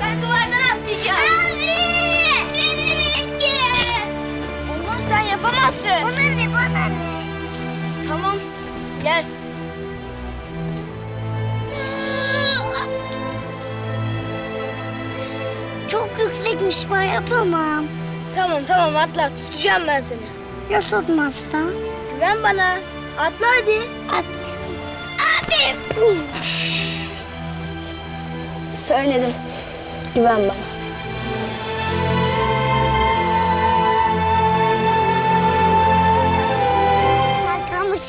Ben duvardan atlayacağım. Abi! Beni bekle. Olmaz sen yapamazsın. Bana ne bana ne? Tamam gel. Çok yüksekmiş ben yapamam. Tamam tamam atla tutacağım ben seni. Ya tutmazsa? Güven bana. Atla hadi. At. Abi. Söyledim. Güven bana.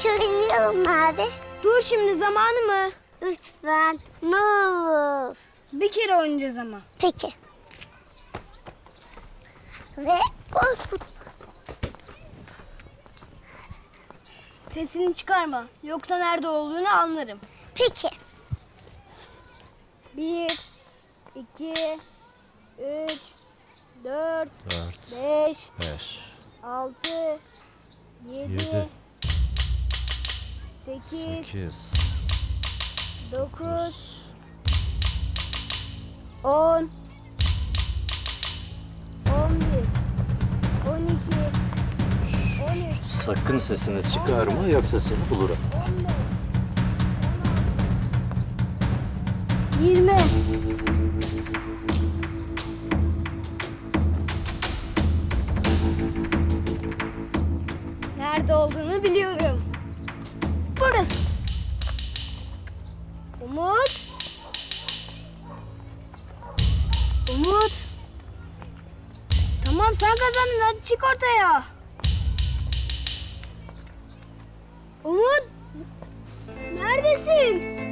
Şarkımı oynayalım abi. Dur şimdi zamanı mı? Lütfen. Ne olur. Bir kere oynayacağız ama. Peki. Ve gol. Sesini çıkarma. Yoksa nerede olduğunu anlarım. Peki. Bir, 2 3 4 5 6 7 8 9 10 11 12 13 Sakın sesini çıkarma yoksa seni bulurum. 15 20 biliyorum. Burası. Umut. Umut. Tamam sen kazandın hadi çık ortaya. Umut. Neredesin?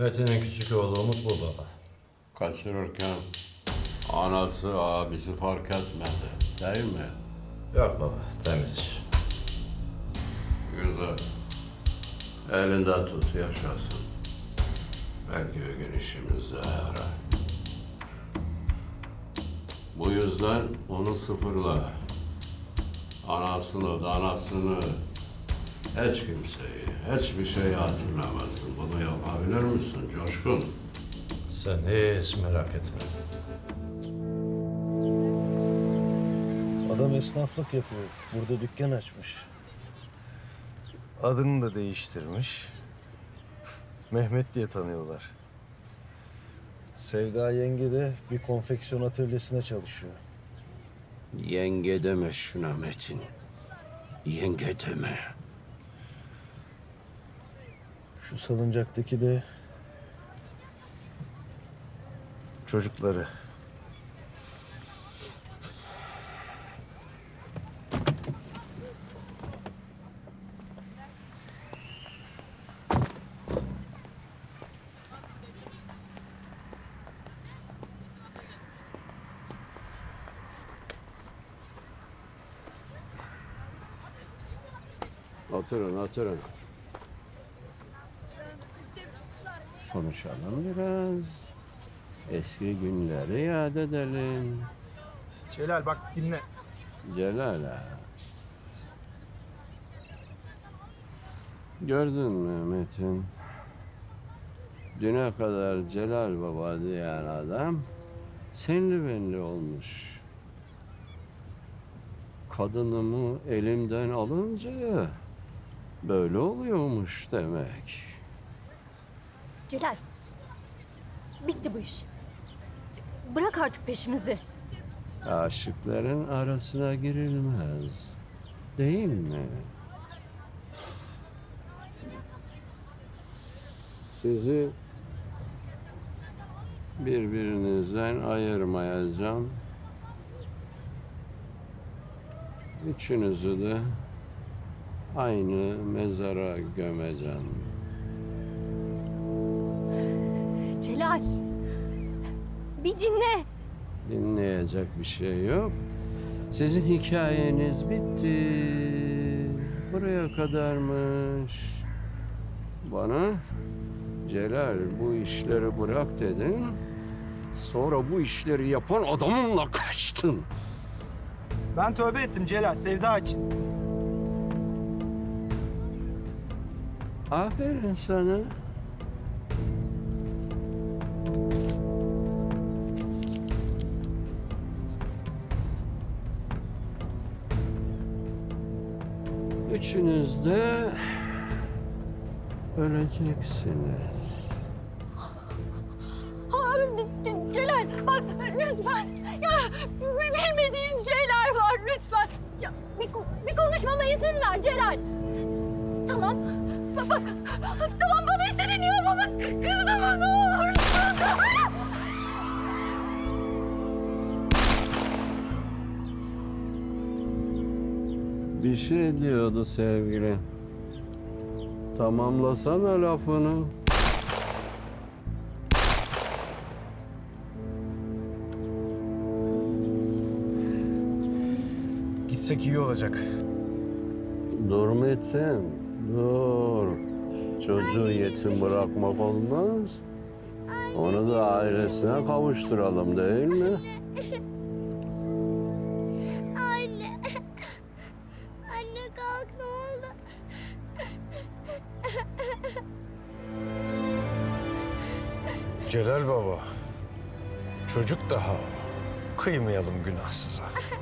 Metin'in küçük oğlu Umut bu baba. Kaçırırken anası abisi fark etmedi. Değil mi? Yok baba, temiz iş. Güzel. Elinde tut yaşasın. Belki bir gün işimize yarar. Bu yüzden onu sıfırla. Anasını, danasını, hiç kimseyi, hiçbir şeyi hatırlamasın. Bunu yapabilir misin Coşkun? Sen hiç merak etme. Adam esnaflık yapıyor. Burada dükkan açmış. Adını da değiştirmiş. Mehmet diye tanıyorlar. Sevda yenge de bir konfeksiyon atölyesine çalışıyor. Yenge deme şuna Metin. Yenge deme. Şu salıncaktaki de çocukları. Oturun, oturun. Konuşalım biraz. Eski günleri yad edelim. Celal bak dinle. Celal ağa. Gördün mü Metin? Düne kadar Celal Baba diyen adam senli benli olmuş. Kadınımı elimden alınca böyle oluyormuş demek. Celal. Bitti bu iş. Bırak artık peşimizi. Aşıkların arasına girilmez. Değil mi? Sizi birbirinizden ayırmayacağım. Üçünüzü de aynı mezara gömeceksin. Celal. Bir dinle. Dinleyecek bir şey yok. Sizin hikayeniz bitti. Buraya kadarmış. Bana Celal bu işleri bırak dedin. Sonra bu işleri yapan adamınla kaçtın. Ben tövbe ettim Celal Sevda için. Aferin sana. Üçünüz de öleceksiniz. C- Celal bak lütfen. Ya bilmediğin şeyler var lütfen. Ya, bir, bir konuşmama izin ver Celal. Tamam. Bak, bak. Tamam bana istediğini yap ama k- kızıma ne olursun. Bir şey diyordu sevgili. Tamamlasana lafını. Gitsek iyi olacak. Dur Metin, dur. Çocuğu yetim bırakmak olmaz. Onu da ailesine kavuşturalım değil mi? Celal baba. Çocuk daha. o. Kıymayalım günahsıza.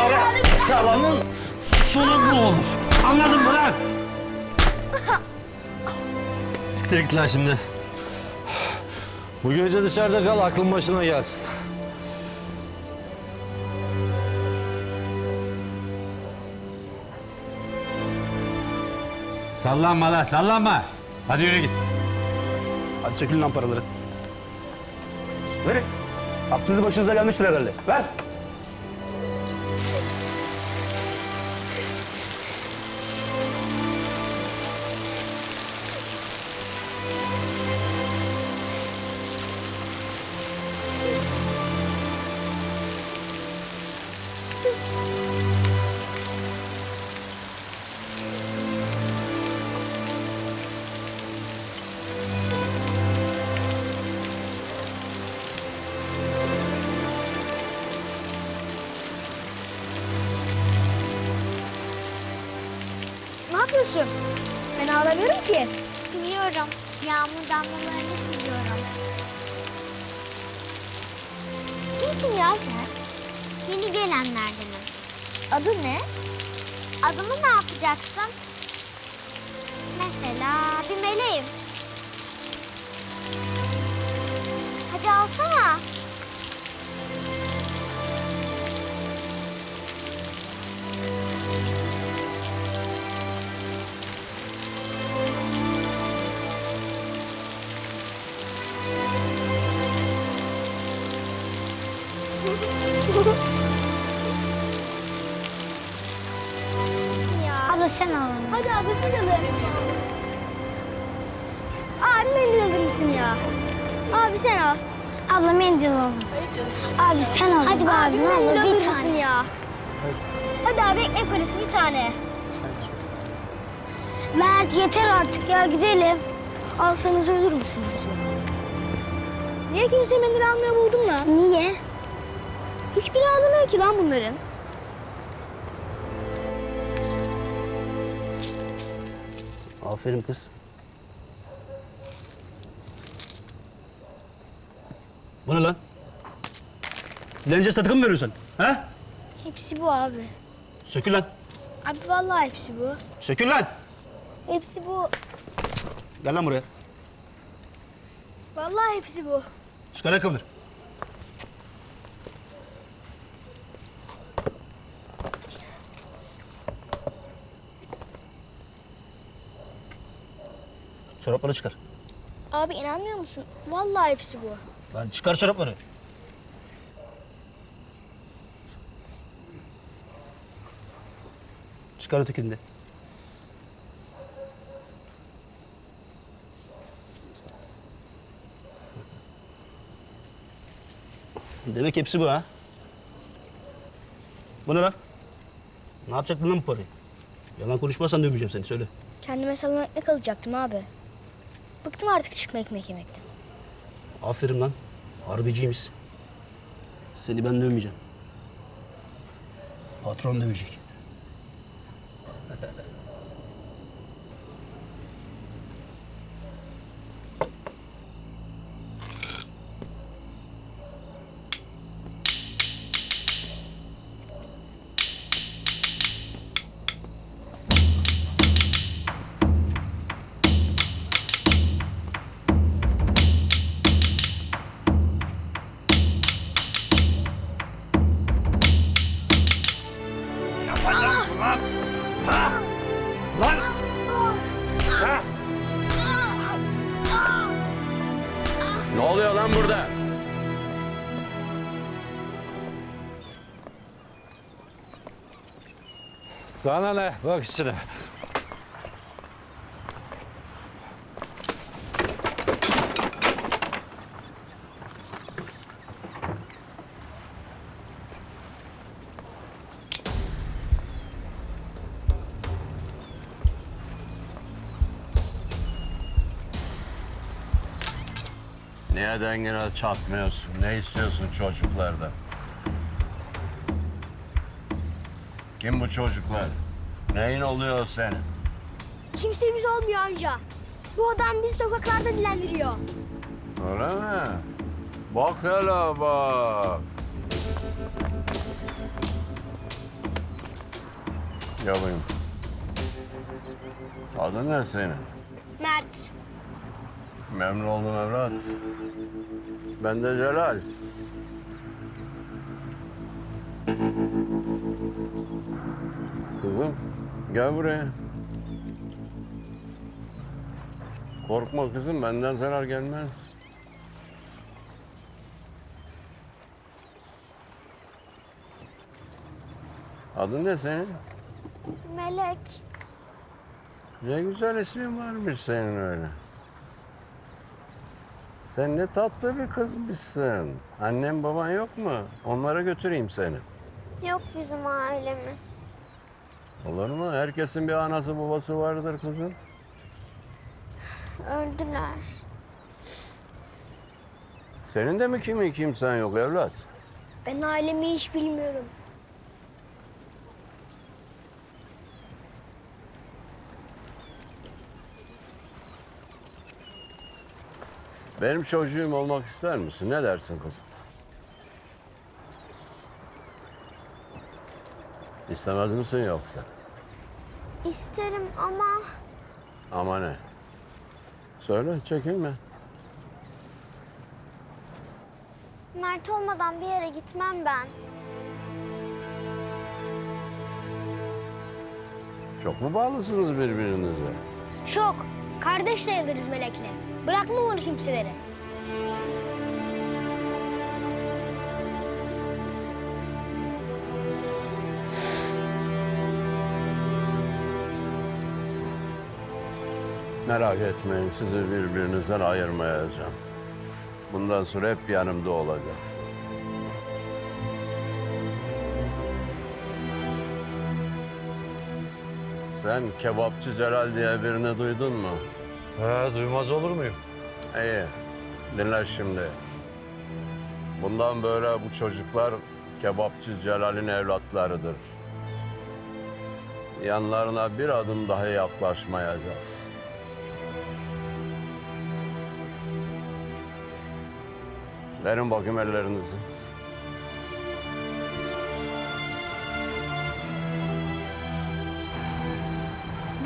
kara salanın sonu bu olur. Anladın mı lan? Siktir git lan şimdi. Bu gece dışarıda kal aklın başına gelsin. Sallanma lan sallanma. Hadi yürü git. Hadi sökülün lan paraları. Verin. Aklınız başınıza gelmiştir herhalde. Ver. Yapıyorsun? Ben ağlamıyorum ki. Siliyorum. Yağmur damlalarını siliyorum. Kimsin ya sen? Yeni gelenlerdenim. Adı ne? Adımı ne yapacaksın? Mesela bir meleğim. Hadi alsana. Sen al. Hadi abi siz alın. Abi mendil alır mısın ya? Abi sen al. Abla mendil al. Abi sen al. Hadi be abi, ne mendil olur bir mısın ya? Hadi abi ekmek parası bir tane. Mert yeter artık ya gidelim. Alsanız ölür müsünüz? Niye kimse beni almıyor buldum lan? Niye? Hiçbiri anlamıyor ki lan bunların. Aferin kız. Bu ne lan? Dilenciye satıkı mı veriyorsun? Ha? Hepsi bu abi. Sökül lan. Abi vallahi hepsi bu. Sökül lan. Hepsi bu. Gel lan buraya. Vallahi hepsi bu. Çıkar ayakkabıları. Çorapları çıkar. Abi inanmıyor musun? Vallahi hepsi bu. Lan çıkar çorapları. Çıkar ötekini de. Demek hepsi bu ha? Bu ne lan? Ne yapacaktın lan bu parayı? Yalan konuşmazsan dövmeyeceğim seni söyle. Kendime salon ekmek alacaktım abi. Bıktım artık çıkma ekmek yemekten. Aferin lan. Harbiciymiş. Seni ben dövmeyeceğim. Patron dövecek. Sana ne? Bak içine. Niye dengene çatmıyorsun? Ne istiyorsun çocuklardan? Kim bu çocuklar? Neyin oluyor senin? Kimsemiz olmuyor amca. Bu adam bizi sokaklarda dilendiriyor. Öyle mi? Bak hele bak. Bakayım. Adın ne senin? Mert. Memnun oldum evlat. Ben de Celal. Gel buraya. Korkma kızım benden zarar gelmez. Adın ne senin? Melek. Ne güzel ismin varmış senin öyle. Sen ne tatlı bir kızmışsın. Annem baban yok mu? Onlara götüreyim seni. Yok bizim ailemiz. Olur mu? Herkesin bir anası babası vardır kızım. Öldüler. Senin de mi kimi kimsen yok evlat? Ben ailemi hiç bilmiyorum. Benim çocuğum olmak ister misin? Ne dersin kızım? İstemez misin yoksa? İsterim ama Ama ne? Söyle, çekinme. Mert olmadan bir yere gitmem ben. Çok mu bağlısınız birbirinize? Çok. Kardeş sayılırız Melek'le. Bırakmam onu kimselere. Merak etmeyin, sizi birbirinizden ayırmayacağım. Bundan sonra hep yanımda olacaksınız. Sen kebapçı Celal diye birini duydun mu? He, duymaz olur muyum? İyi. Dinle şimdi. Bundan böyle bu çocuklar kebapçı Celal'in evlatlarıdır. Yanlarına bir adım daha yaklaşmayacağız. Verin bakayım ellerinizi.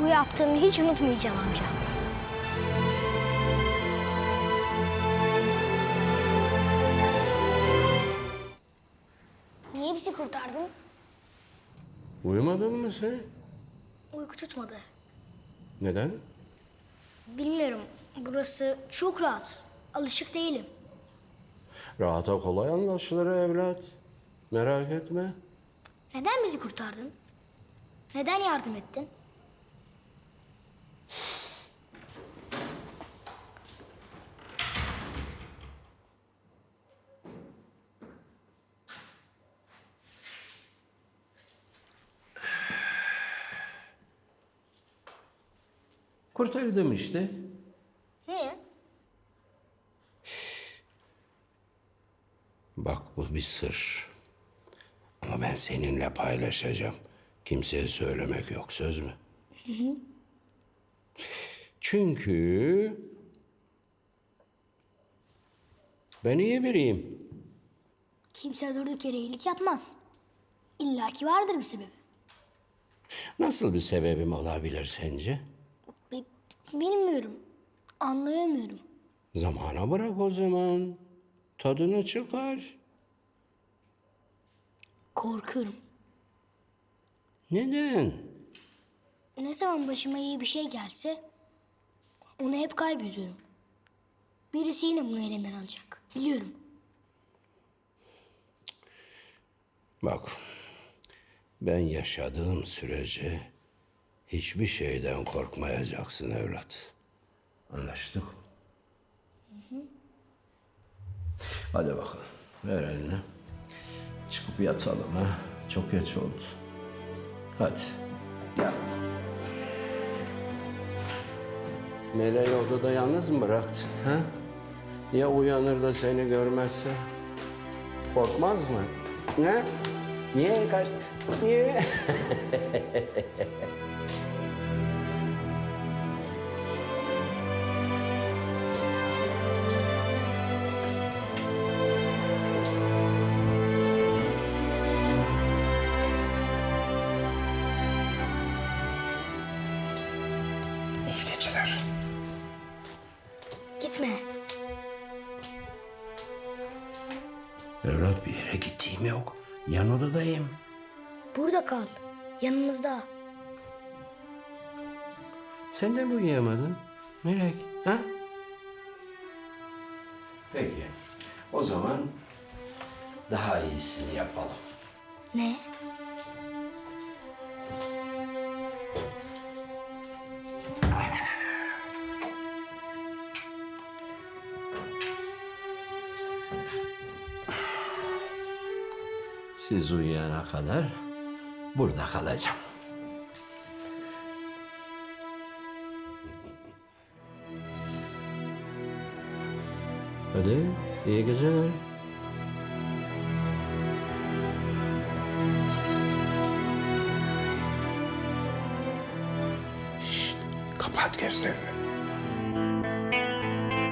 Bu yaptığımı hiç unutmayacağım amca. Niye bizi kurtardın? Uyumadın mı sen? Uyku tutmadı. Neden? Bilmiyorum. Burası çok rahat. Alışık değilim. Rahata kolay anlaşılır evlat. Merak etme. Neden bizi kurtardın? Neden yardım ettin? Kurtardım işte. Niye? Bak bu bir sır. Ama ben seninle paylaşacağım. Kimseye söylemek yok söz mü? Çünkü ben iyi biriyim. Kimse durduk yere iyilik yapmaz. İlla ki vardır bir sebebi. Nasıl bir sebebim olabilir sence? Bi- Bilmiyorum. Anlayamıyorum. Zamana bırak o zaman. Tadını çıkar. Korkuyorum. Neden? Ne zaman başıma iyi bir şey gelse onu hep kaybediyorum. Birisi yine bunu elimden alacak. Biliyorum. Bak, ben yaşadığım sürece hiçbir şeyden korkmayacaksın evlat. Anlaştık mı? Hadi bakalım, ver elini. Çıkıp yatalım ha. Çok geç oldu. Hadi. Gel. Meleği odada yalnız mı bıraktın? Ha? Ya uyanır da seni görmezse? Korkmaz mı? Ne? Niye kaç? Niye? Yan odadayım. Burada kal. Yanımızda. Sen de mi uyuyamadın? Melek, ha? Peki. O zaman daha iyisini yapalım. Ne? Siz uyuyana kadar burada kalacağım. Hadi iyi geceler. Şşt, kapat gözlerini.